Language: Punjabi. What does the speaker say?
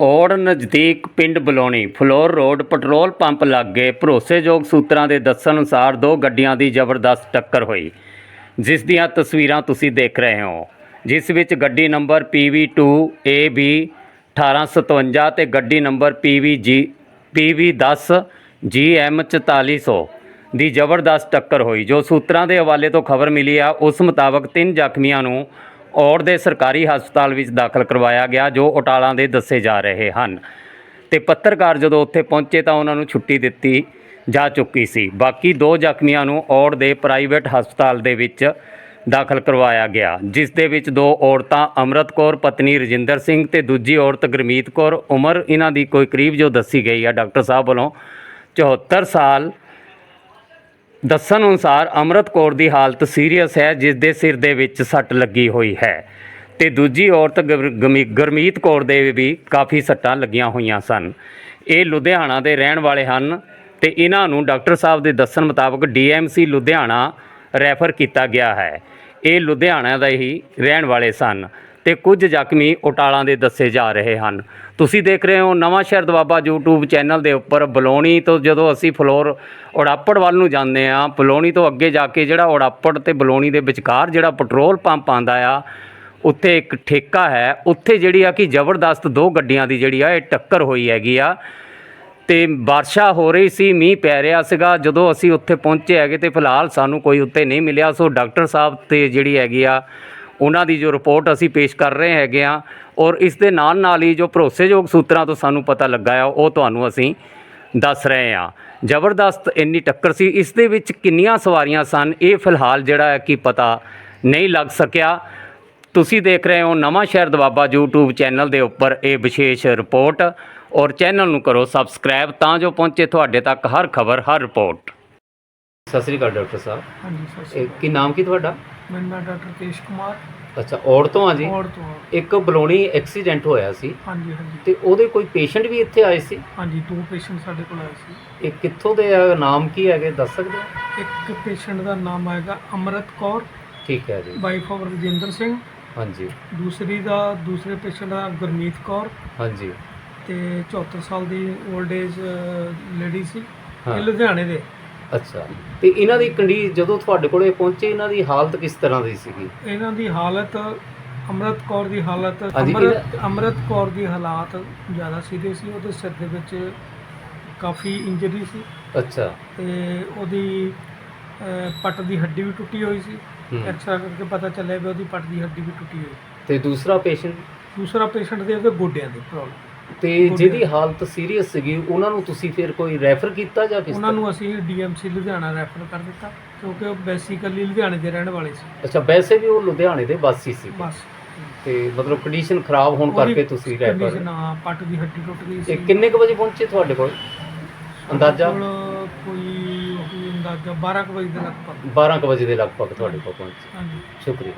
ਔੜ ਨਜ਼ਦੀਕ ਪਿੰਡ Balauni Phillaur road petrol pump ਲਾਗੇ ਭਰੋਸੇਯੋਗ ਸੂਤਰਾਂ ਦੇ ਦੱਸਣ ਅਨੁਸਾਰ ਦੋ ਗੱਡੀਆਂ ਦੀ ਜ਼ਬਰਦਸਤ ਟੱਕਰ ਹੋਈ। ਜਿਸ ਦੀਆਂ ਤਸਵੀਰਾਂ ਤੁਸੀਂ ਦੇਖ ਰਹੇ ਹੋ। ਜਿਸ ਵਿੱਚ ਗੱਡੀ ਨੰਬਰ PV2 AB 1857 ਤੇ ਗੱਡੀ ਨੰਬਰ PVG PV10 GM 4400 ਦੀ ਜ਼ਬਰਦਸਤ ਟੱਕਰ ਹੋਈ। ਜੋ ਸੂਤਰਾਂ ਦੇ ਹਵਾਲੇ ਤੋਂ ਖਬਰ ਮਿਲੀ ਆ, ਉਸ ਮੁਤਾਬਕ ਤਿੰਨ ਜ਼ਖਮੀਆਂ ਨੂੰ ਔੜ ਦੇ ਸਰਕਾਰੀ ਹਸਪਤਾਲ ਵਿੱਚ ਦਾਖਲ ਕਰਵਾਇਆ ਗਿਆ, ਜੋ ਉਟਾਲਾਂ ਦੇ ਦੱਸੇ ਜਾ ਰਹੇ ਹਨ। ਤੇ ਪੱਤਰਕਾਰ ਜਦੋਂ ਉੱਥੇ ਪਹੁੰਚੇ ਤਾਂ ਉਹਨਾਂ ਨੂੰ ਛੁੱਟੀ ਦਿੱਤੀ ਜਾ ਚੁੱਕੀ ਸੀ। ਬਾਕੀ ਦੋ ਜ਼ਖਮੀਆਂ ਨੂੰ ਔੜ ਦੇ ਪ੍ਰਾਈਵੇਟ ਹਸਪਤਾਲ ਦੇ ਵਿੱਚ ਦਾਖਲ ਕਰਵਾਇਆ ਗਿਆ, ਜਿਸ ਦੇ ਵਿੱਚ ਦੋ ਔਰਤਾਂ, ਅਮਰਤ ਕੌਰ, ਪਤਨੀ ਰਜਿੰਦਰ ਸਿੰਘ ਤੇ ਦੂਜੀ ਔਰਤ ਗੁਰਮੀਤ ਕੌਰ। ਉਮਰ ਇਹਨਾਂ ਦੀ ਕੋਈ ਕਰੀਬ ਜੋ ਦੱਸੀ ਗਈ ਆ, ਡਾਕਟਰ ਸਾਹਿਬ ਵੱਲੋਂ 74 ਸਾਲ ਦੱਸਣ ਅਨੁਸਾਰ ਅਮਰਤ ਕੌਰ ਦੀ ਹਾਲਤ ਸੀਰੀਅਸ ਹੈ ਜਿਸ ਦੇ ਸਿਰ ਦੇ ਵਿੱਚ ਸੱਟ ਲੱਗੀ ਹੋਈ ਹੈ। ਤੇ ਦੂਜੀ ਔਰਤ ਗੁਰ- ਗਮੀ- ਗੁਰਮੀਤ ਕੌਰ ਦੇ ਵੀ ਕਾਫੀ ਸੱਟਾਂ ਲੱਗੀਆਂ ਹੋਈਆਂ ਸਨ। ਇਹ ਲੁਧਿਆਣਾ ਦੇ ਰਹਿਣ ਵਾਲੇ ਹਨ ਤੇ ਇਹਨਾਂ ਨੂੰ ਡਾਕਟਰ ਸਾਹਿਬ ਦੇ ਦੱਸਣ ਮੁਤਾਬਕ ਡੀਐਮਸੀ ਲੁਧਿਆਣਾ ਰੈਫਰ ਕੀਤਾ ਗਿਆ ਹੈ। ਇਹ ਲੁਧਿਆਣਾ ਦਾ ਹੀ ਰਹਿਣ ਵਾਲੇ ਸਨ। ਤੇ ਕੁਝ ਜ਼ਖਮੀ ਉਟਾਲਾਂ ਦੇ ਦੱਸੇ ਜਾ ਰਹੇ ਹਨ। ਤੁਸੀਂ ਦੇਖ ਰਹੇ ਹੋ ਨਵਾਂ ਸ਼ਹਿਰ ਦਵਾਬਾ YouTube ਚੈਨਲ ਦੇ ਉੱਪਰ ਬਲੌਣੀ ਤੋਂ ਜਦੋਂ ਅਸੀਂ ਫਲੋਰ ਉੜਾਪੜ ਵੱਲ ਨੂੰ ਜਾਂਦੇ ਆ ਬਲੌਣੀ ਤੋਂ ਅੱਗੇ ਜਾ ਕੇ ਜਿਹੜਾ ਉੜਾਪੜ ਤੇ ਬਲੌਣੀ ਦੇ ਵਿਚਕਾਰ ਜਿਹੜਾ ਪੈਟਰੋਲ ਪੰਪ ਆਂਦਾ ਆ, ਉੱਥੇ ਇੱਕ ਠੇਕਾ ਹੈ। ਉੱਥੇ ਜਿਹੜੀ ਆ ਕਿ ਜ਼ਬਰਦਸਤ ਦੋ ਗੱਡੀਆਂ ਦੀ ਜਿਹੜੀ ਆ ਇਹ ਟੱਕਰ ਹੋਈ ਹੈਗੀ ਆ ਤੇ ਬਾਰਿਸ਼ਾਂ ਹੋ ਰਹੀ ਸੀ, ਮੀਂਹ ਪੈ ਰਿਹਾ ਸੀਗਾ। ਜਦੋਂ ਅਸੀਂ ਉੱਥੇ ਪਹੁੰਚੇ ਹੈਗੇ ਤੇ ਫਿਲਹਾਲ ਸਾਨੂੰ ਕੋਈ ਉੱਤੇ ਨਹੀਂ ਮਿਲਿਆ। ਸੋ ਡਾਕਟਰ ਸਾਹਿਬ ਤੇ ਜਿਹੜੀ ਹੈਗੀ ਆ ਉਹਨਾਂ ਦੀ ਜੋ ਰਿਪੋਰਟ ਅਸੀਂ ਪੇਸ਼ ਕਰ ਰਹੇ ਹੈਗੇ ਆ ਔਰ ਇਸ ਦੇ ਨਾਲ ਨਾਲ ਹੀ ਜੋ ਭਰੋਸੇਯੋਗ ਸੂਤਰਾਂ ਤੋਂ ਸਾਨੂੰ ਪਤਾ ਲੱਗਾ ਆ ਉਹ ਤੁਹਾਨੂੰ ਅਸੀਂ ਦੱਸ ਰਹੇ ਆ ਜ਼ਬਰਦਸਤ ਇੰਨੀ ਟੱਕਰ ਸੀ। ਇਸ ਦੇ ਵਿੱਚ ਕਿੰਨੀਆਂ ਸਵਾਰੀਆਂ ਸਨ? ਇਹ ਫਿਲਹਾਲ ਜਿਹੜਾ ਹੈ ਕਿ ਪਤਾ ਨਹੀਂ ਲੱਗ ਸਕਿਆ। ਤੁਸੀਂ ਦੇਖ ਰਹੇ ਹੋ ਨਵਾਂ ਸ਼ਹਿਰ ਦਵਾਬਾ YouTube ਚੈਨਲ ਦੇ ਉੱਪਰ ਇਹ ਵਿਸ਼ੇਸ਼ ਰਿਪੋਰਟ ਔਰ ਚੈਨਲ ਨੂੰ ਕਰੋ ਸਬਸਕ੍ਰਾਈਬ ਤਾਂ ਜੋ ਪਹੁੰਚੇ ਤੁਹਾਡੇ ਤੱਕ ਹਰ ਖਬਰ ਹਰ ਰਿਪੋਰਟ। ਸਤਿ ਸ੍ਰੀ ਅਕਾਲ ਡਾਕਟਰ ਸਾਹਿਬ। ਹਾਂਜੀ ਸਤਿ ਸ਼੍ਰੀ ਇਹ ਕੀ ਨਾਮ ਕੀ ਤੁਹਾਡਾ? ਅਕਾਲ। ਮੇਰਾ ਨਾਮ ਡਾਕਟਰ ਕੇਸ਼ ਕੁਮਾਰ। ਅੱਛਾ ਔੜ ਤੋਂ ਆ ਜੀ? ਔੜ ਤੋਂ। ਇੱਕ ਬਲੋਣੀ ਐਕਸੀਡੈਂਟ ਹੋਇਆ ਸੀ। ਹਾਂਜੀ ਹਾਂਜੀ। ਤੇ ਉਹਦੇ ਕੋਈ ਪੇਸ਼ੈਂਟ ਵੀ ਇੱਥੇ ਆਏ ਸੀ? ਹਾਂਜੀ ਦੋ ਪੇਸ਼ੈਂਟ ਸਾਡੇ ਕੋਲ ਆਏ ਸੀ। ਇਹ ਕਿੱਥੋਂ ਦੇ ਆ? ਨਾਮ ਕੀ ਹੈਗੇ? ਦੱਸ ਸਕਦੇ ਹੋ? ਇੱਕ ਪੇਸ਼ੈਂਟ ਦਾ ਨਾਮ ਆਏਗਾ ਅਮਰਤ ਕੌਰ ਠੀਕ ਹੈ ਜੀ। Wife of Rajinder Singh. ਹਾਂਜੀ। ਦੂਸਰੀ ਦਾ ਦੂਸਰੇ ਪੇਸ਼ੈਂਟ ਦਾ ਗੁਰਮੀਤ ਕੌਰ। ਹਾਂਜੀ। ਤੇ 74 ਸਾਲ ਦੀ 올ਡ ਏਜ ਲੇਡੀ ਸੀ। ਹਾਂ। ਇਹ ਲੁਧਿਆਣੇ ਦੇ। ਅੱਛਾ। ਤੇ ਇਹਨਾਂ ਦੀ ਕੰਡੀ ਜਦੋਂ ਤੁਹਾਡੇ ਕੋਲੇ ਪਹੁੰਚੇ ਇਹਨਾਂ ਦੀ ਹਾਲਤ ਕਿਸ ਤਰ੍ਹਾਂ ਦੀ ਸੀਗੀ? ਇਹਨਾਂ ਦੀ ਹਾਲਤ ਅਮਰਤ ਕੌਰ ਦੀ ਹਾਲਤ ਹਾਂਜੀ, ਅਮਰਤ ਅਮਰਤ ਕੌਰ ਦੀ ਹਾਲਾਤ ਜ਼ਿਆਦਾ ਸੀਰੀਅਸ ਸੀ। ਉਹਦੇ ਸਿਰ ਦੇ ਵਿੱਚ ਕਾਫੀ ਇੰਜਰੀ ਸੀ। ਅੱਛਾ। ਤੇ ਉਹਦੀ ਅਹ, ਪੱਟ ਦੀ ਹੱਡੀ ਵੀ ਟੁੱਟੀ ਹੋਈ ਸੀ। ਹੂੰ। ਐਕਸਰਾ ਕਰਕੇ ਪਤਾ ਚੱਲਿਆ ਵੀ ਉਹਦੀ ਪੱਟ ਦੀ ਹੱਡੀ ਵੀ ਟੁੱਟੀ ਹੋਈ। ਤੇ ਦੂਸਰਾ ਪੇਸ਼ੈਂਟ? ਦੂਸਰਾ ਪੇਸ਼ੈਂਟ ਦੇ ਉਹਦੇ ਗੋਡਿਆਂ ਦੀ ਪ੍ਰੋਬਲਮ ਤੇ ਜਿਹਦੀ ਹਾਲਤ ਸੀਰੀਅਸ ਸੀਗੀ ਉਹਨਾਂ ਨੂੰ ਤੁਸੀਂ ਫਿਰ ਕੋਈ ਰੈਫਰ ਕੀਤਾ ਜਾਂ ਕਿਸ ਉਹਨਾਂ ਨੂੰ ਅਸੀਂ ਡੀਐਮਸੀ ਲੁਧਿਆਣਾ ਰੈਫਰ ਕਰ ਦਿੱਤਾ ਕਿਉਂਕਿ ਉਹ ਬੇਸਿਕਲੀ ਲੁਧਿਆਣੇ ਦੇ ਰਹਿਣ ਵਾਲੇ ਸੀ? ਅੱਛਾ ਵੈਸੇ ਵੀ ਉਹ ਲੁਧਿਆਣੇ ਦੇ ਵਾਸੀ ਸੀ। ਬਸ। ਤੇ ਮਤਲਬ ਕੰਡੀਸ਼ਨ ਖਰਾਬ ਹੋਣ ਕਰਕੇ ਤੁਸੀਂ ਰੈਫਰ ਆ ਪੱਟ ਦੀ ਹੱਡੀ ਟੁੱਟ ਗਈ ਸੀ। ਇਹ ਕਿੰਨੇ ਕੁ ਵਜੇ ਪਹੁੰਚੇ ਤੁਹਾਡੇ ਕੋਲ? ਅੰਦਾਜ਼ਾ? ਕੋਈ ਉਹੀ ਅੰਦਾਜ਼ਾ 12 ਕੁ ਵਜੇ ਦੇ ਲਗਭਗ। 12 ਕੁ ਵਜੇ ਦੇ ਲਗਭਗ ਤੁਹਾਡੇ ਕੋਲ ਪਹੁੰਚੇ। ਹਾਂਜੀ। ਸ਼ੁਕਰੀਆ।